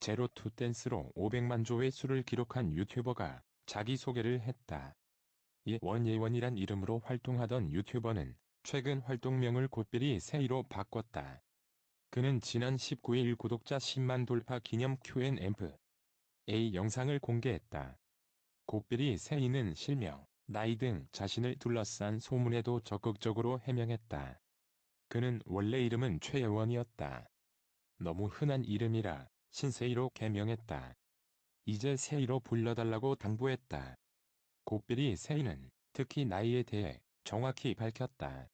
제로투 댄스로 500만 조회수를 기록한 유튜버가 자기소개를 했다. 예원예원이란 이름으로 활동하던 유튜버는 최근 활동명을 곱별이 세이로 바꿨다. 그는 지난 19일 구독자 10만 돌파 기념 Q&A A 영상을 공개했다. 곱별이 세이는 실명, 나이 등 자신을 둘러싼 소문에도 적극적으로 해명했다. 그는 원래 이름은 최예원이었다. 너무 흔한 이름이라 신세이로 개명했다. 이제 세이로 불러달라고 당부했다. 곱별이 세이는 특히 나이에 대해 정확히 밝혔다.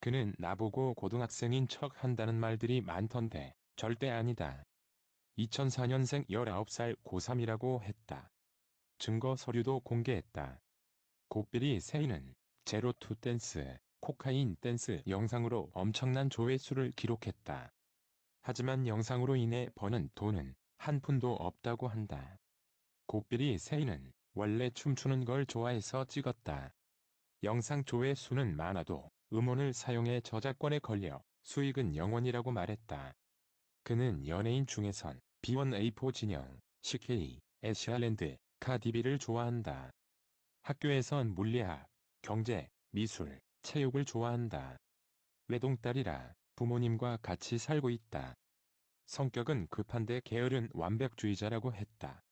그는 나보고 고등학생인 척 한다는 말들이 많던데 절대 아니다. 2004년생 19살 고3이라고 했다. 증거 서류도 공개했다. 곱별이 세이는 제로투 댄스, 코카인 댄스 영상으로 엄청난 조회수를 기록했다. 하지만 영상으로 인해 버는 돈은 한 푼도 없다고 한다. 곱별이 세이는 원래 춤추는 걸 좋아해서 찍었다. 영상 조회 수는 많아도 음원을 사용해 저작권에 걸려 수익은 영원이라고 말했다. 그는 연예인 중에선 B1A4 진영, CK, 애쉬알랜드, 카디비를 좋아한다. 학교에선 물리학, 경제, 미술, 체육을 좋아한다. 외동딸이라 부모님과 같이 살고 있다. 성격은 급한데 게으른 완벽주의자라고 했다.